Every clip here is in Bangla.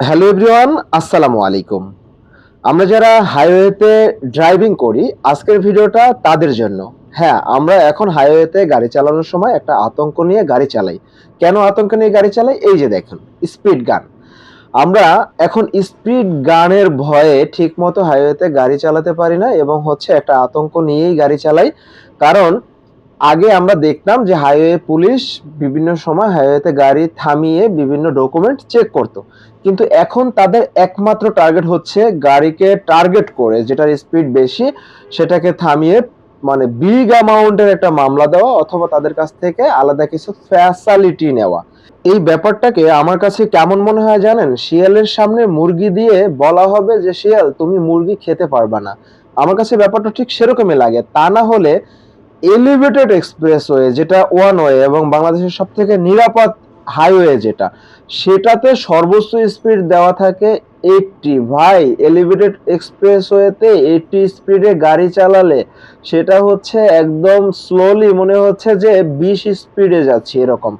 হ্যালো এভরিওয়ান, আসসালামু আলাইকুম। আমরা যারা হাইওয়েতে ড্রাইভিং করি, আজকের ভিডিওটা তাদের জন্য। হ্যাঁ আমরা এখন হাইওয়েতে গাড়ি চালানোর সময় একটা আতঙ্ক নিয়ে গাড়ি চালাই। কেন আতঙ্ক নিয়ে গাড়ি চালাই? এই যে দেখেন, স্পিড গান। আমরা এখন স্পিড গানের ভয়ে ঠিকমতো হাইওয়েতে গাড়ি চালাতে পারি না এবং হচ্ছে একটা আতঙ্ক নিয়েই গাড়ি চালাই। কারণ আগে আমরা দেখতাম যে হাইওয়ে পুলিশ বিভিন্ন সময় হাইওয়েতে গাড়ি থামিয়ে বিভিন্ন ডকুমেন্ট চেক করতো। কিন্তু এখন তাদের একমাত্র টার্গেট হচ্ছে গাড়িকে টার্গেট করে, যেটার স্পিড বেশি, সেটাকে থামিয়ে মানে বিগ অ্যামাউন্টের একটা মামলা দেওয়া অথবা তাদের কাছ থেকে আলাদা কিছু ফ্যাসালিটি নেওয়া। এই ব্যাপারটাকে আমার কাছে কেমন মনে হয় জানেন? শিয়ালের সামনে মুরগি দিয়ে বলা হবে যে, শিয়াল, তুমি মুরগি খেতে পারবা না। আমার কাছে ব্যাপারটা ঠিক সেরকমই লাগে। তা না হলে এলিভেটেড এক্সপ্রেসওয়ে যেটা ওয়ান ওয়ে এবং বাংলাদেশের সব থেকে নিরাপদ হাইওয়ে যেটা, সেটাতে সর্বোচ্চ স্পিড দেওয়া থাকে এইটটি ভাই এলিভেটেড এক্সপ্রেসওয়েতে এইটটি স্পিডে গাড়ি চালালে সেটা হচ্ছে একদম স্লোলি মনে হচ্ছে যে বিশ স্পিডে যাচ্ছি এরকম।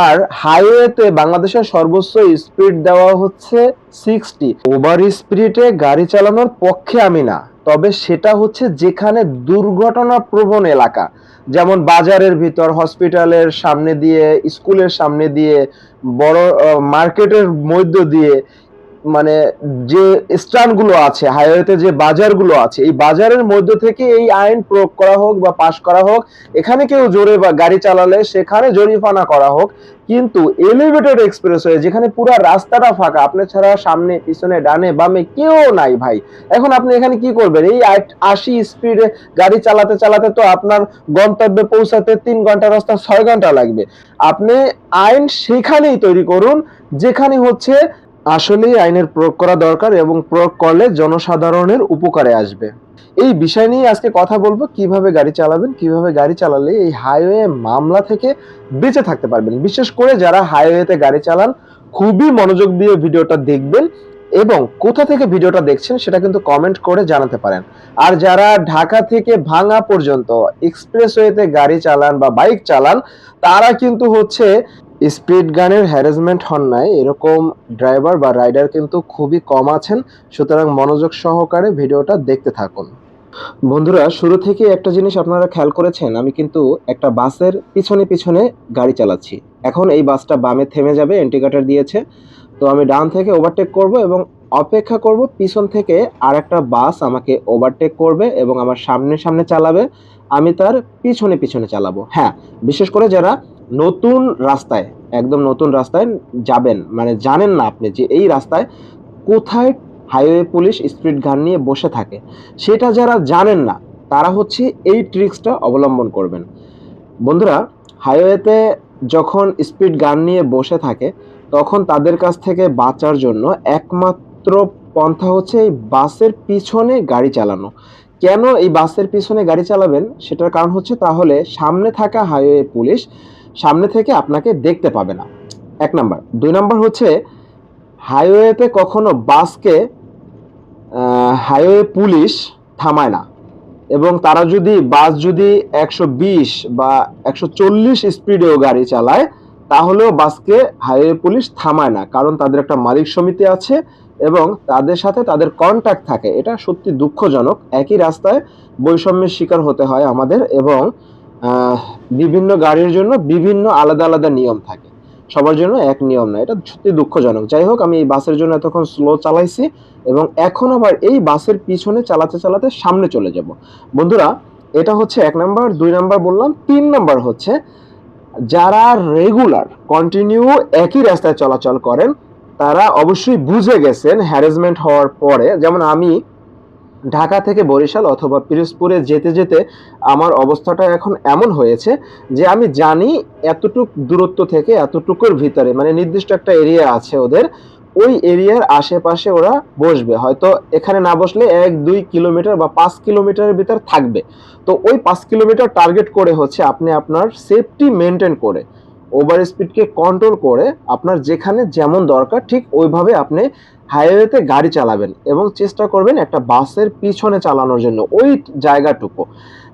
আর হাইওয়েতে বাংলাদেশের সর্বোচ্চ স্পিড দেওয়া হচ্ছে সিক্সটি ওভার স্পিডে গাড়ি চালানোর পক্ষে আমি না। তবে সেটা হচ্ছে যেখানে দুর্ঘটনা প্রবণ এলাকা, যেমন বাজারের ভিতর, হসপিটালের সামনে দিয়ে, স্কুলের সামনে দিয়ে, বড় মার্কেটের মধ্য দিয়ে মানে যে স্ট্যান্ডগুলো আছে হাইওয়েতে যে বাজারগুলো আছে, এই বাজারের মধ্য থেকে এই আইন প্রয়োগ করা হোক বা পাশ করা হোক, এখানে কেউ জোরে বা গাড়ি চালালে সেখানে জরিফানা করা হোক। কিন্তু এলিভেটেড এক্সপ্রেসওয়ে যেখানে পুরো রাস্তাটা ফাঁকা আপনার ছাড়া সামনে, পিছনে, ডানে, বামে কেউ নাই ভাই। এখন আপনি এখানে কি করবেন? এই আশি স্পিডে গাড়ি চালাতে চালাতে তো আপনার গন্তব্যে পৌঁছাতে তিন ঘণ্টা রাস্তা, ছয় ঘণ্টা লাগবে। আপনি আইন সেখানেই তৈরি করুন, যেখানে হচ্ছে আসলেই আইনের প্রয়োগ করা দরকার এবং প্রয়োগ করলে জনসাধারণের উপকারে আসবে। এই বিষয় নিয়ে আজকে কথা বলব, কীভাবে গাড়ি চালাবেন, কীভাবে গাড়ি চালালে এই হাইওয়ে মামলা থেকে বেঁচে থাকতে পারবেন। বিশেষ করে যারা হাইওয়েতে গাড়ি চালান, খুবই মনোযোগ দিয়ে ভিডিওটা দেখবেন এবং কোথা থেকে ভিডিওটা দেখছেন সেটা কিন্তু কমেন্ট করে জানাতে পারেন। আর যারা ঢাকা থেকে ভাঙা পর্যন্ত এক্সপ্রেসওয়েতে গাড়ি চালান বা বাইক চালান, তারা কিন্তু হচ্ছে স্পিড গানের হ্যারাসমেন্ট হন নাই, এরকম ড্রাইভার বা রাইডার কিন্তু খুবই কম আছেন। সুতরাং মনোযোগ সহকারে ভিডিওটা দেখতে থাকুন। বন্ধুরা, শুরু থেকে একটা জিনিস আপনারা খেয়াল করেছেন, আমি কিন্তু একটা বাসের পিছনে পিছনে গাড়ি চালাচ্ছি। এখন এই বাসটা বামে থেমে যাবে এন্টিকাটার দিয়েছে। তো আমি ডান থেকে ওভারটেক করব এবং অপেক্ষা করব, পিছন থেকে আর একটা বাস আমাকে ওভারটেক করবে এবং আমার সামনে সামনে চালাবে। আমি তার পিছনে পিছনে চালাবো। হ্যাঁ বিশেষ করে যারা নতুন রাস্তায়, একদম নতুন রাস্তায় যাবেন। মানে জানেন না আপনি যে এই রাস্তায় কোথায় হাইওয়ে পুলিশ স্পিড গান নিয়ে বসে থাকে। সেটা যারা জানেন না, তারা হচ্ছে এই ট্রিক্সটা অবলম্বন করবেন। বন্ধুরা হাইওয়েতে যখন স্পিড গান নিয়ে বসে থাকে, তখন তাদের কাছ থেকে বাঁচার জন্য একমাত্র পন্থা হচ্ছে এই বাসের পিছনে গাড়ি চালানো। কেন এই বাসের পিছনে গাড়ি চালাবেন? সেটার কারণ হচ্ছে তাহলে সামনে থাকা হাইওয়ে পুলিশ সামনে থেকে আপনাকে দেখতে পাবে না। এক নাম্বার। দুই নাম্বার হচ্ছে, হাইওয়েতে কখনো বাসকে হাইওয়ে পুলিশ থামায় না। এবং তারা যদি, বাস যদি একশো বিশ বা একশো চল্লিশ স্পিডেও গাড়ি চালায়, তাহলেও বাসকে হাইওয়ে পুলিশ থামায় না। কারণ তাদের একটা মালিক সমিতি আছে এবং তাদের সাথে তাদের কন্ট্যাক্ট থাকে। এটা সত্যি দুঃখজনক। একই রাস্তায় বৈষম্যের শিকার হতে হয় আমাদের এবং বিভিন্ন গাড়ির জন্য বিভিন্ন আলাদা আলাদা নিয়ম থাকে। সবার জন্য এক নিয়ম না, এটা সত্যি দুঃখজনক। যাই হোক, আমি এই বাসের জন্য এতক্ষণ স্লো চালাইছি এবং এখন আবার এই বাসের পিছনে চালাতে চালাতে সামনে চলে যাব। বন্ধুরা, এটা হচ্ছে এক নাম্বার, দুই নাম্বার বললাম, তিন নাম্বার হচ্ছে, যারা রেগুলার কন্টিনিউ একই রাস্তায় চলাচল করেন, তারা অবশ্যই বুঝে গেছেন হ্যারাসমেন্ট হওয়ার পরে, যেমন আমি ঢাকা থেকে বরিশাল অথবা পিরোজপুরে যেতে যেতে আমার অবস্থাটা এখন এমন হয়েছে যে আমি জানি এতটুক দূরত্ব থেকে, এতটুকুর ভিতরে মানে নির্দিষ্ট একটা এরিয়া আছে ওদের, ওই এরিয়ার আশেপাশে ওরা বসবে। হয়তো এখানে না বসলে এক, দুই কিলোমিটার বা পাঁচ কিলোমিটারের ভিতর থাকবে। তো ওই পাঁচ কিলোমিটার টার্গেট করে হচ্ছে আপনি আপনার সেফটি মেনটেন করে। ওভার স্পিডকে কন্ট্রোল করে আপনার যেখানে যেমন দরকার ঠিক ওইভাবে আপনি হাইওয়েতে গাড়ি চালাবেন এবং চেষ্টা করবেন একটা বাসের পিছনে চালানোর জন্য ওই জায়গাটুকু।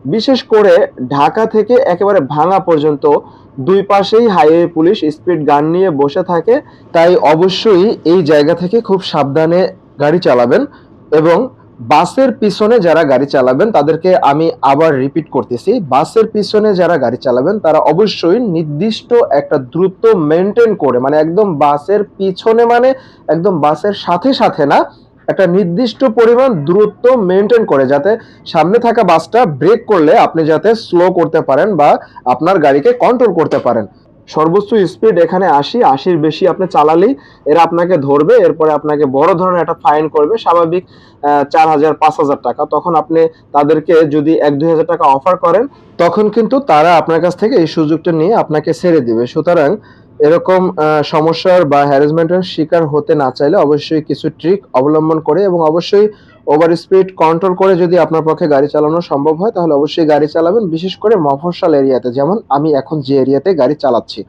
বিশেষ করে ঢাকা থেকে একেবারে ভাঙা পর্যন্ত দুই পাশেই হাইওয়ে পুলিশ স্পিড গান নিয়ে বসে থাকে। তাই অবশ্যই এই জায়গা থেকে খুব সাবধানে গাড়ি চালাবেন এবং বাসের পিছনে যারা গাড়ি চালাবেন, তাদেরকে আমি আবার রিপিট করতেছি। বাসের পিছনে যারা গাড়ি চালাবেন, তারা অবশ্যই নির্দিষ্ট একটা দ্রুত মেনটেন করে মানে একদম বাসের পিছনে মানে একদম বাসের সাথে সাথে না, একটা নির্দিষ্ট পরিমাণ দূরত্ব মেনটেন করে, যাতে সামনে থাকা বাসটা ব্রেক করলে আপনি যাতে স্লো করতে পারেন বা আপনার গাড়িকে কন্ট্রোল করতে পারেন। সর্বোচ্চ স্পিড এখানে আশি, আশির বেশি আপনি চালালেই এরা আপনাকে ধরবে, এরপরে আপনাকে বড় ধরনের একটা ফাইন করবে, স্বাভাবিক চার হাজার, পাঁচ হাজার টাকা। তখন আপনি তাদেরকে যদি এক, দুই হাজার টাকা অফার করেন, তখন কিন্তু তারা আপনার কাছ থেকে এই সুযোগটা নিয়ে আপনাকে ছেড়ে দিবে। সুতরাং এরকম সমস্যার বা হ্যারাসমেন্টের শিকার হতে না চাইলে অবশ্যই কিছু ট্রিক অবলম্বন করে এবং অবশ্যই ওভার স্পিড কন্ট্রোল করে যদি আপনার পক্ষে গাড়ি চালানো সম্ভব হয়, তাহলে অবশ্যই গাড়ি চালাবেন, বিশেষ করে মফস্বল এরিয়াতে। যেমন আমি এখন যে এরিয়াতে গাড়ি চালাচ্ছি।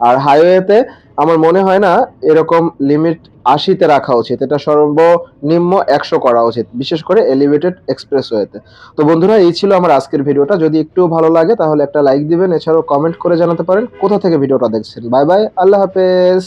আর হাইওয়েতে আমার মনে হয় না এরকম লিমিট আশিতে রাখা উচিত। এটা সর্বনিম্ন একশো করা উচিত, বিশেষ করে এলিভেটেড এক্সপ্রেসওয়েতে তো বন্ধুরা, এই ছিল আমার আজকের ভিডিওটা। যদি একটু ভালো লাগে, তাহলে একটা লাইক দিবেন। এছাড়াও কমেন্ট করে জানাতে পারেন কোথা থেকে ভিডিওটা দেখছেন। বাই বাই আল্লাহ হাফেজ।